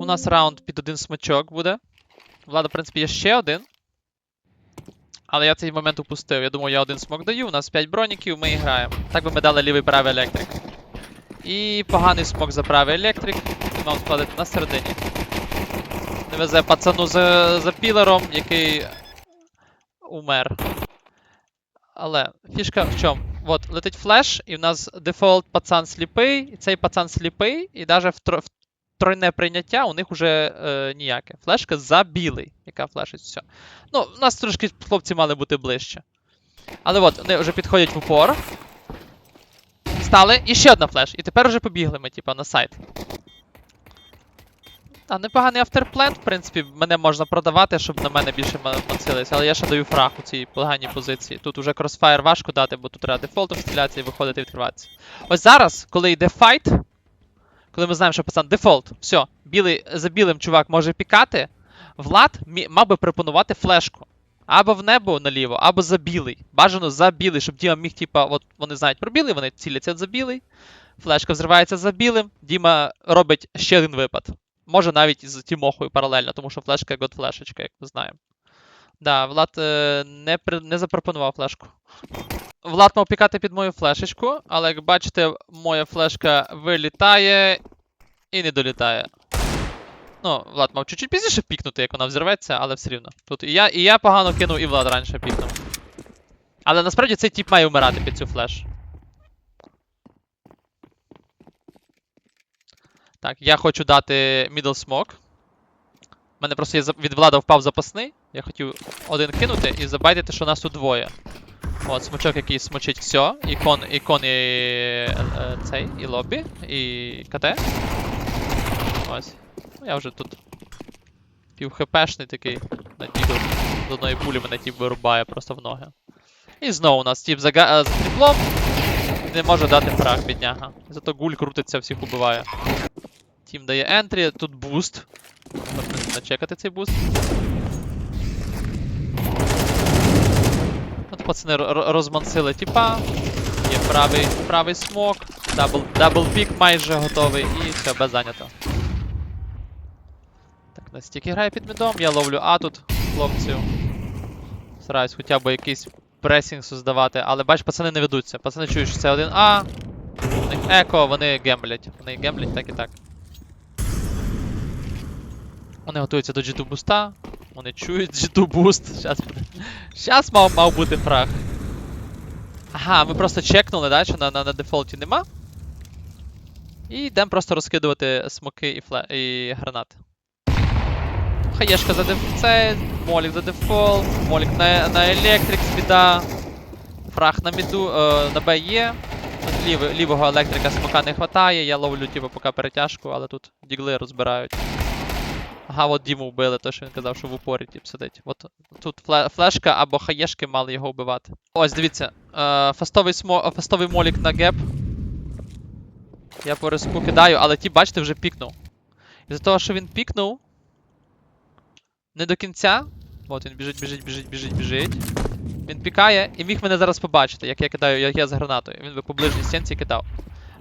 У нас раунд під один смачок буде. Влада, в принципі, є ще один. Але я цей момент упустив. Я думаю, я один смок даю. У нас 5 броніків, ми і граємо. Так би ми дали лівий правий електрик. І поганий смок за правий електрик. Мав складати на середині. Не везе пацану за, за пілером, який умер. Але фішка в чому? От, летить флеш, і в нас дефолт пацан сліпий, і цей пацан сліпий, і навіть в, в тройне прийняття у них уже е, ніяке. Флешка за білий, яка флешить все. Ну, у нас трошки хлопці мали бути ближче. Але от, вони вже підходять в упор. Стали, і ще одна флеш. І тепер вже побігли ми, типа, на сайт. А, непоганий автерплент, в принципі, мене можна продавати, щоб на мене більше ма- але я ще даю фраг у цій поганій позиції. Тут уже кросфайр важко дати, бо тут треба дефолтом стрілятися і виходити відкриватися. Ось зараз, коли йде файт, коли ми знаємо, що пацан дефолт, все, білий, за білим чувак може пікати, Влад мав би пропонувати флешку. Або в небо наліво, або за білий. Бажано за білий, щоб Діма міг, типа, от вони знають про білий, вони ціляться за білий. Флешка взривається за білим. Діма робить ще один випад. Може навіть з Тімохою паралельно, тому що флешка як от флешечка, як ми знаємо. Да, Влад е, не, при, не запропонував флешку. Влад мав пікати під мою флешечку, але як бачите, моя флешка вилітає і не долітає. Ну, Влад мав чуть-чуть пізніше пікнути, як вона взірветься, але все рівно. Тут і я, і я погано кинув, і Влад раніше пікнув. Але насправді цей тіп має вмирати під цю флеш. Так, я хочу дати middle smoke. У мене просто є від влада впав запасний. Я хотів один кинути і забайтити, що нас тут двоє. От, смочок, який смочить все. І кон, і е, е, цей, і лобі, і КТ. Ось. Ну, я вже тут пів хпшний такий. На дігл. З одної пулі мене тіп вирубає просто в ноги. І знову у нас тіп за, е, за тріплом. Не може дати фраг, бідняга. Зато гуль крутиться, всіх убиває. Тім дає ентрі, тут буст. Можна начекати цей буст. От пацани ро- ро- розмансили тіпа. Є правий, правий смок. Дабл, дабл пік майже готовий і все, без зайнято. Так, настільки грає під мідом, я ловлю А тут хлопців. Стараюсь хоча б якийсь пресінг создавати, але бач, пацани не ведуться. Пацани чують, що це один А. У еко, вони гемблять. Вони гемблять так і так. Вони готуються до G2 буста. Вони чують G2 буст. Щас. Щас мав, мав бути фраг. Ага, ми просто чекнули, да, що на, на, на дефолті нема. І йдемо просто розкидувати смоки і, фле... і гранати. Хаєшка за деф... молік за дефолт, молік на, на електрик біда. Фраг на міду, е, на Б є. Лів, лівого електрика смока не хватає, я ловлю типу поки перетяжку, але тут дігли розбирають. Ага, от Діму вбили, то що він казав, що в упорі тип сидить. От тут фле- флешка або хаєшки мали його вбивати. Ось, дивіться. Е, фастовий, смо... фастовий молік на геп. Я по риску кидаю, але ті, бачите, вже пікнув. І за того, що він пікнув. Не до кінця. От він біжить, біжить, біжить, біжить, біжить. Він пікає і міг мене зараз побачити, як я кидаю, як я з гранатою. Він би по ближній стінці кидав.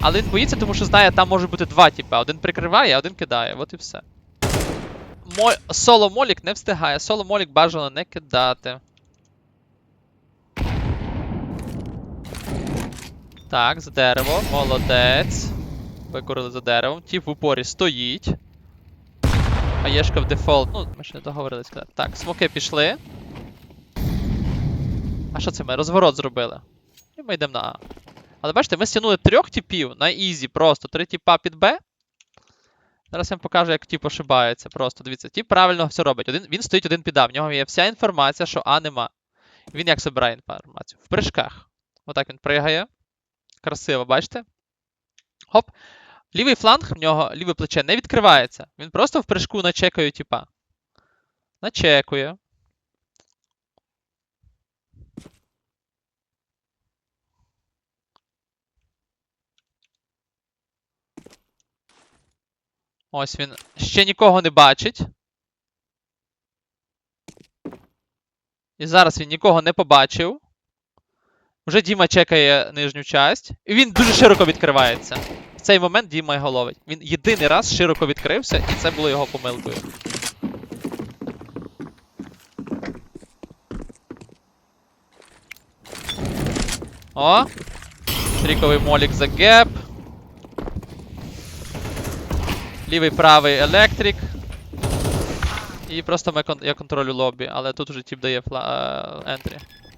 Але він боїться, тому що знає, там може бути два тіпа. Один прикриває, а один кидає. От і все. Мо... Соло Молік не встигає. Соло Молік бажано не кидати. Так, за дерево. Молодець. Викорили за деревом. Тіп в упорі стоїть. Хаєшка в дефолт. Ну, ми ще не договорились. Так, смоки пішли. А що це ми? Розворот зробили. І ми йдемо на А. Але бачите, ми стягнули трьох типів на ізі, просто три тіпа під Б. Зараз я вам покажу, як тіп ошибається. Просто дивіться, тіп правильно все робить. Один, він стоїть один піда. В нього є вся інформація, що А нема. Він як збирає інформацію? В прыжках. Отак він пригає. Красиво, бачите? Хоп. Лівий фланг в нього, ліве плече не відкривається. Він просто в прыжку начекає тіпа. Начекує. Ось він ще нікого не бачить. І зараз він нікого не побачив. Вже Діма чекає нижню часть. І він дуже широко відкривається. В цей момент Діма його ловить. Він єдиний раз широко відкрився, і це було його помилкою. О! Тріковий молік за геп. Лівий правий електрик. І просто ми кон- я контролю лобі, але тут вже тип дає фла... е, ентрі.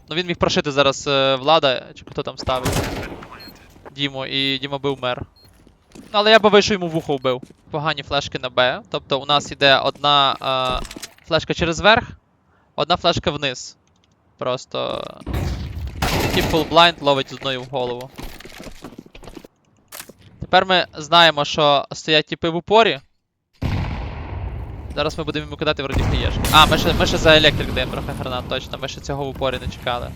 Ну він міг прошити зараз е, влада, чи хто там ставить. Діму, і Діма бив мер. Ну, але я би вийшов йому вухо вбив. Погані флешки на Б. Тобто у нас іде одна е, флешка через верх, одна флешка вниз. Просто. Тіп full blind ловить одною в голову. Тепер ми знаємо, що стоять тіпи в упорі. Зараз ми будемо йому кидати вроді хаєшки. А, ми ще, ми ще за електрик даємо трохи гранат, точно. Ми ще цього в упорі не чекали.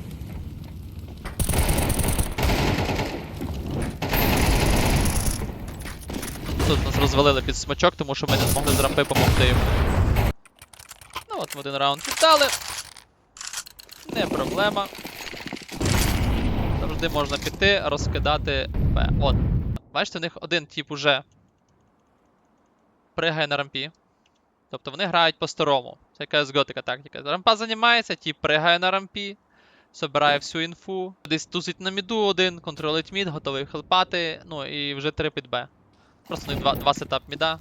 Тут нас розвалили під смачок, тому що ми не змогли з рампи допомогти йому. Ну от один раунд віддали. Не проблема. Завжди можна піти, розкидати Б. От. Бачите, у них один тип уже пригає на рампі. Тобто вони грають по-старому. Це CSGO така тактика. Рампа займається, тип пригає на рампі, собирає всю інфу. Десь тусить на міду один, контролить мід, готовий хелпати. Ну і вже три під Б. Просто у них два, два сетап міда.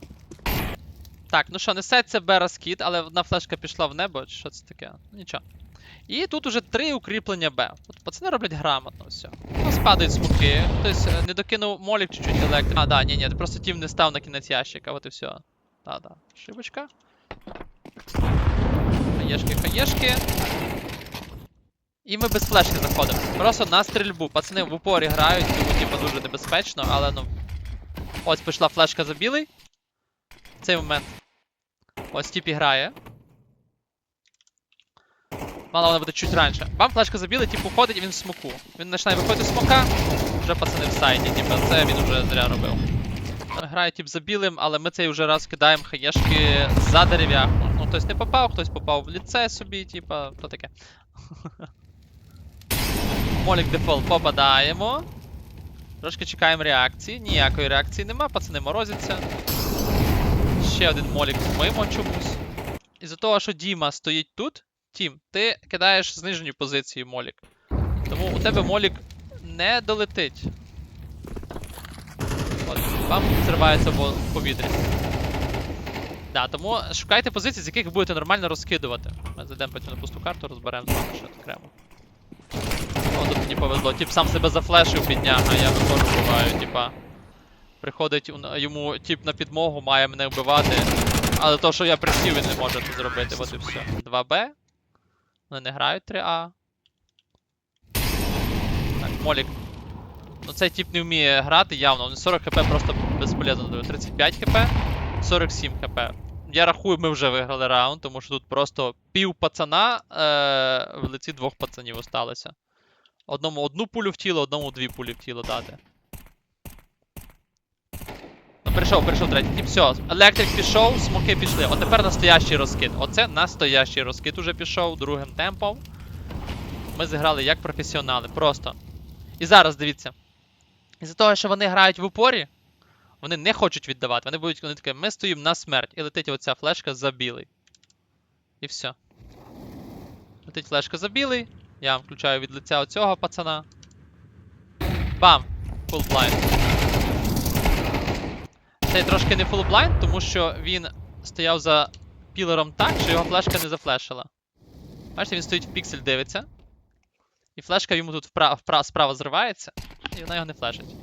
Так, ну що, несеться Б розкид, але одна флешка пішла в небо, чи що це таке? Нічого. І тут уже три укріплення Б. От пацани роблять грамотно все. У нас падають смоки, хтось е, не докинув молік чуть-чуть електрик. А, да, ні, ні, просто тім не став на кінець ящика, от і все. Да, да. Шибочка. Хаєшки, хаєшки. І ми без флешки заходимо. Просто на стрільбу. Пацани в упорі грають, тому типу дуже небезпечно, але ну. Ось пішла флешка за білий. Цей момент. Ось тіп грає. Мала вона буде чуть раніше. Бам, флешка за білий, тіп уходить і він в смоку. Він починає виходити з смока, вже пацани в сайті, типу, це він вже зря робив. Грає тип за білим, але ми цей вже раз кидаємо хаєшки за дерев'яху. Ну, хтось не попав, хтось попав в ліце собі, типа, то таке. Молік дефолт попадаємо. Трошки чекаємо реакції. Ніякої реакції нема, пацани морозяться. Ще один молік мимо чомусь. Із-за того, що Діма стоїть тут, Тім, ти кидаєш знижені позиції молік. Тому у тебе молік не долетить. От, вам зривається в. Да, тому шукайте позиції, з яких будете нормально розкидувати. Ми зайдемо потім на пусту карту, розберемо ще окремо. О, тут мені повезло. Тіп сам себе зафлешив підняг, а я виходжу буваю, типа. Приходить йому тіп на підмогу, має мене вбивати. Але то, що я присів, він не може це зробити, от і все. 2Б. Вони не грають 3А. Так, Молік. Ну цей тип не вміє грати явно. Він 40 хп просто безполезно дає. 35 хп, 47 хп. Я рахую, ми вже виграли раунд, тому що тут просто пів пацана е- в лиці двох пацанів осталося. Одному одну пулю в тіло, одному дві пулі в тіло дати. Прийшов, прийшов третій тип. Все, електрик пішов, смоки пішли. От тепер настоящий розкид. Оце настоящий розкид уже пішов другим темпом. Ми зіграли як професіонали. Просто. І зараз дивіться. Із-за того, що вони грають в упорі, вони не хочуть віддавати. Вони будуть вони таке, ми стоїмо на смерть. І летить оця флешка за білий. І все. Летить флешка за білий. Я вам включаю від лиця оцього пацана. Бам! Full blind. Цей трошки не blind, тому що він стояв за пілером так, що його флешка не зафлешила. Бачите, він стоїть в піксель, дивиться. І флешка йому тут впра- впра- справа зривається, і вона його не флешить.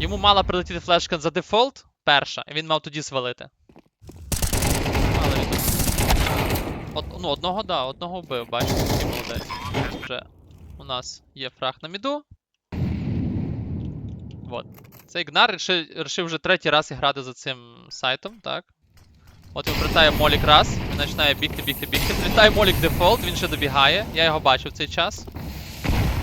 Йому мала прилетіти флешка за дефолт, перша, і він мав тоді свалити. Але він. От, ну, одного, да, одного вбив, бачите, який молодець. Вже у нас є фраг на міду. Вот. Цей Гнар рішив, вже третій раз грати за цим сайтом, так? От він прилітає Молік раз, він починає бігти, бігти, бігти. Прилітає Молік дефолт, він ще добігає. Я його бачив в цей час.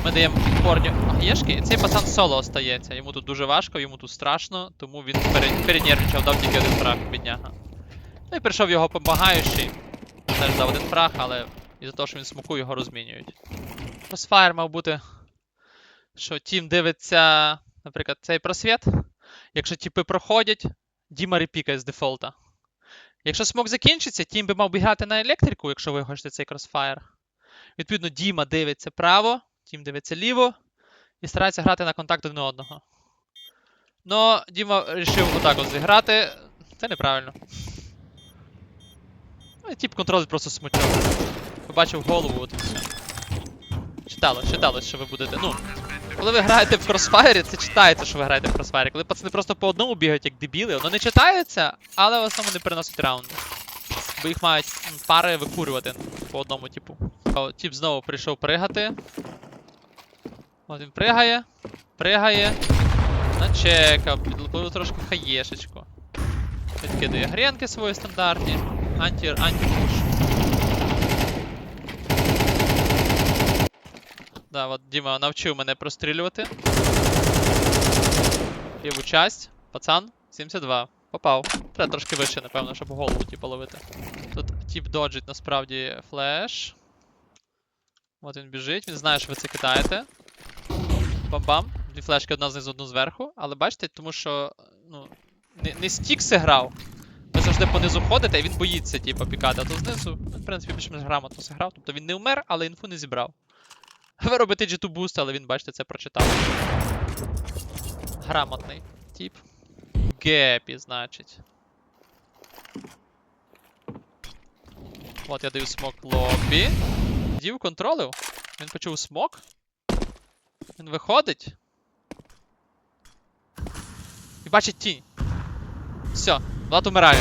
Ми даємо порню гаєшки, цей пацан соло остається. Йому тут дуже важко, йому тут страшно, тому він пере... перенервничав, дав тільки один фраг, бідняга. Ну і прийшов його помагаючий. Теж дав один фраг, але із-за того, що він смоку, його розмінюють. Crossfire мав бути, що тім дивиться, наприклад, цей просвіт. Якщо тіпи проходять, Діма репікає з дефолта. Якщо смок закінчиться, тім би мав би грати на електрику, якщо ви хочете цей кросфаєр. Відповідно, Діма дивиться право, Тім дивиться ліво і старається грати на контакт один одного. Но Діма вирішив отак от зіграти. Це неправильно. Ну, і тип контролить просто смучок. Побачив голову, от і все. Читало, читалось, що ви будете. Ну, коли ви граєте в кросфайрі, це читається, що ви граєте в кросфайрі. Коли пацани просто по одному бігають, як дебіли, воно не читається, але в основному не переносить раунди. Бо їх мають пари викурювати по одному типу. Тіп знову прийшов пригати. От він пригає, пригає. Начекав, підлупив трошки хаєшечку. Підкидує гренки свої стандартні. Анті, анті-пуш. Да, от Діма навчив мене прострілювати. Ліву часть. Пацан, 72. Попав. Треба трошки вище, напевно, щоб голову типу ловити. Тут тип доджить насправді флеш. От він біжить, він знає, що ви це кидаєте. Бам-бам. Дві флешки одна знизу, одну зверху. Але бачите, тому що ну, не, не стікси грав. Ви завжди понизу ходите, і він боїться, типу, пікати, а то знизу, ну, в принципі, більш-менш грамотно зіграв. Тобто він не вмер, але інфу не зібрав. Ви робите G2 boost, але він, бачите, це прочитав. Грамотний тип. Гепі, значить. От я даю смок лобі. Дів контролив. Він почув смок. Він виходить. І бачить тінь. Все, Влад умирає.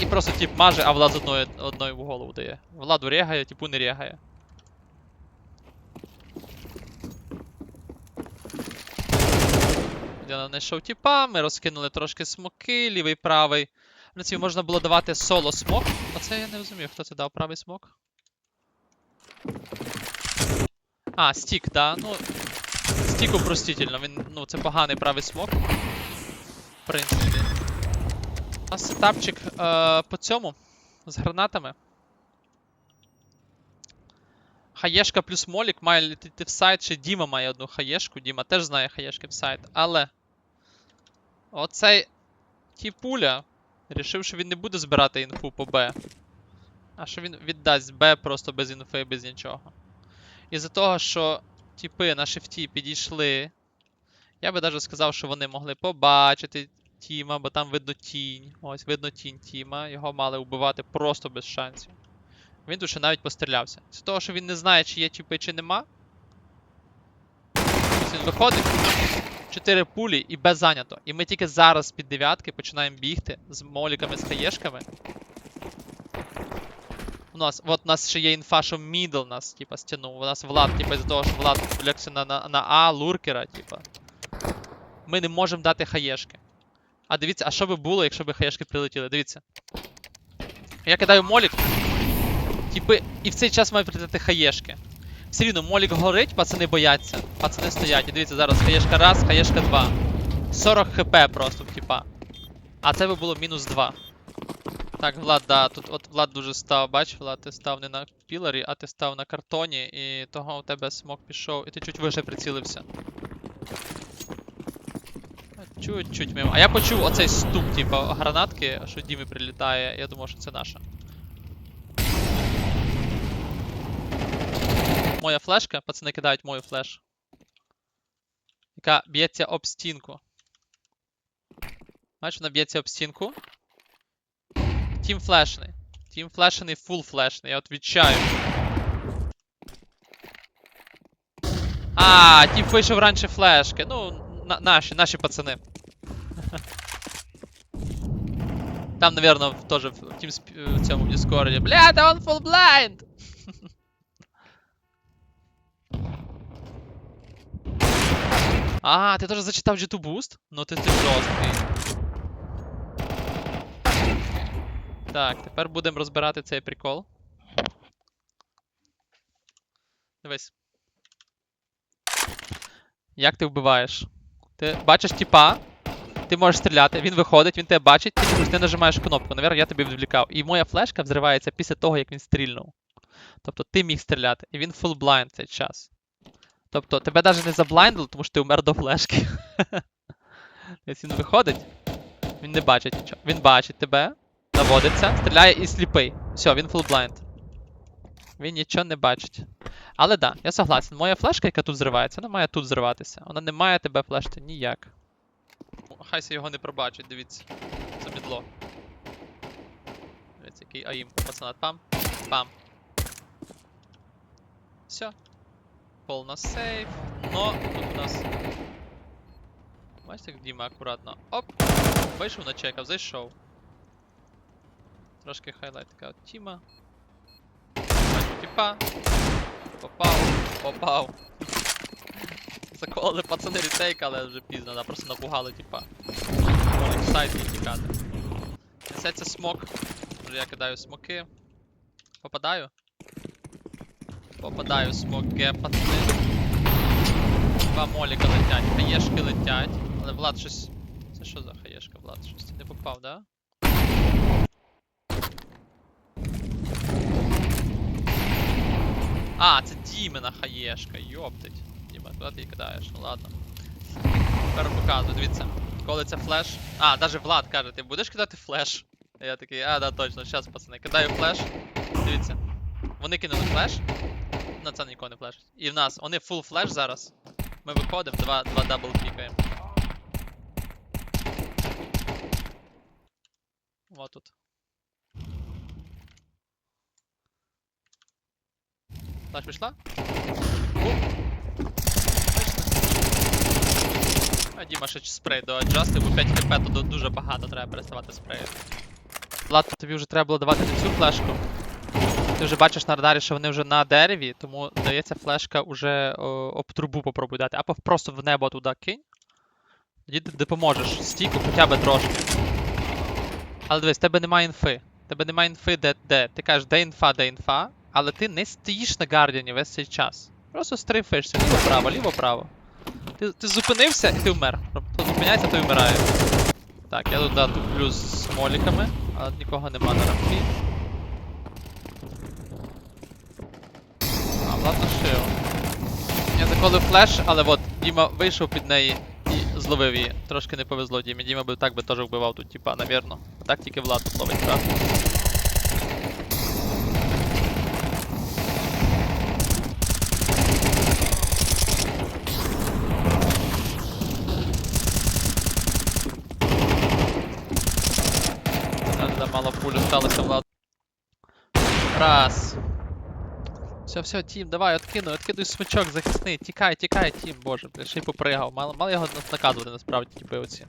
І просто тип маже, а Влад з одної, одної в голову дає. Владу регає, типу не регає. Я знайшов тіпа, ми розкинули трошки смоки, лівий, правий. В принципі, можна було давати соло смок. Оце я не розумію, хто це дав правий смок. А, стік, да. Ну. Стік упростительно. Він, ну, це поганий правий смок. В принципі. У нас сетапчик е, по цьому. З гранатами. Хаєшка плюс молік має летіти в сайт, чи Діма має одну хаєшку. Діма теж знає хаєшки в сайт. Але. Оцей Тіпуля рішив, що він не буде збирати інфу по Б. А що він віддасть Б просто без інфи, без нічого. Із-за того, що тіпи на шифті підійшли. Я би навіть сказав, що вони могли побачити Тіма, бо там видно тінь. Ось видно тінь Тіма. Його мали вбивати просто без шансів. Він тут ще навіть пострілявся. З того, що він не знає, чи є тіпи, чи нема. Він виходить. Чотири пулі і без зайнято. І ми тільки зараз під дев'ятки починаємо бігти з моліками, з хаєшками. У нас, от у нас ще є інфа, що мідл нас, типа, стягнув. У нас Влад, типа, з-за того, що Влад лягся на, на, на А, луркера, типа. Ми не можемо дати хаєшки. А дивіться, а що би було, якщо б хаєшки прилетіли? Дивіться. Я кидаю молік. Типи, і в цей час мають прилетіти хаєшки. Все рівно молік горить, пацани бояться. Пацани стоять. І дивіться, зараз хаєшка раз, хаєшка два. 40 хп просто типа. А це би було мінус 2. Так, Влад, да, тут от Влад дуже став, бач, Влад, ти став не на піларі, а ти став на картоні, і того у тебе смок пішов, і ти чуть вище прицілився. Чуть-чуть мимо. А я почув оцей стук, типа, гранатки, що Дімі прилітає, я думав, що це наша. Моя флешка, пацани кидають мою флеш. Яка б'ється об стінку. Бачиш, вона б'ється об стінку. Тім флешний. Тім флешений, фул флешний. Я от відчаю. А, тім вийшов раніше флешки. Ну, на наші, наші пацани. Там, наверное, тоже в тім в цьому в Дискорді. Бля, та он full blind! А, ти теж зачитав G2 Boost? Ну ти, ти жорсткий. Так, тепер будемо розбирати цей прикол. Дивись. Як ти вбиваєш? Ти бачиш тіпа, ти можеш стріляти, він виходить, він тебе бачить, ти, чомусь нажимаєш кнопку. Навірно, я тобі відвлікав. І моя флешка взривається після того, як він стрільнув. Тобто ти міг стріляти, і він full blind цей час. Тобто тебе навіть не заблайндили, тому що ти умер до флешки. Ось він виходить. Він не бачить нічого. Він бачить тебе, наводиться, стріляє і сліпий. Все, він blind. Він нічого не бачить. Але да, я согласен. Моя флешка, яка тут зривається, вона має тут зриватися. Вона не має тебе флешти ніяк. Хайся його не пробачить, дивіться. Це бідло. Дивіться, який аїм, пацана. Пам. Пам. Все. Пол на сейф. Но тут у нас. Бачите, як Діма акуратно. Оп! Вийшов на чекав, зайшов. Трошки хайлайт така от Тіма. Бачу тіпа. Попав, попав. Заколили пацани ретейк, але вже пізно, да, просто напугали тіпа. Сайт і тікати. Несеться смок. Вже я кидаю смоки. Попадаю. Попадаю в смоки, пацани. Два моліка летять, хаєшки летять. Але Влад щось. Це що за хаєшка, Влад? Щось ти не попав, да? А, це Дімена хаєшка, йоптить. Діма, куди ти її кидаєш? Ну ладно. Тепер показую, дивіться. Коли це флеш. А, даже Влад каже, ти будеш кидати флеш? Я такий, а, да, точно, щас, пацани, кидаю флеш. Дивіться. Вони кинули флеш. На це нікого не флешить. І в нас, вони фул флеш зараз. Ми виходимо, два, два дабл пікаємо. Вот тут. Флеш пішла? А Діма ще спрей до аджасти, бо 5 хп ду- дуже багато треба переставати спреї. Влад, тобі вже треба було давати цю флешку. Ти вже бачиш на радарі, що вони вже на дереві, тому дається флешка уже о, об трубу попробуй дати, або просто в небо туди кинь. Тоді ти допоможеш стійку хоча б трошки. Але дивись, тебе немає інфи. Тебе немає інфи, де, де. Ти кажеш, де інфа, де інфа, але ти не стоїш на Гардіані весь цей час. Просто стрейфишся ліво-право, ліво-право. Ти, ти зупинився і ти вмер. Хто зупиняється, той вмирає. Так, я тут да, туплю з моліками, але нікого нема на рампі. Ладно, шив. Я заколив флеш, але от Діма вийшов під неї і зловив її. Трошки не повезло Дімі. Діма би так би теж вбивав тут, типа, навірно. А так тільки Влад ловить красу. Мало пуль осталося Влад. Раз. Все, все, Тім, давай, откинуй, откидуй смичок захисний. Тікай, тікай, Тім, боже, ще й попригав. Мало, мало його наказувати насправді, типи оці.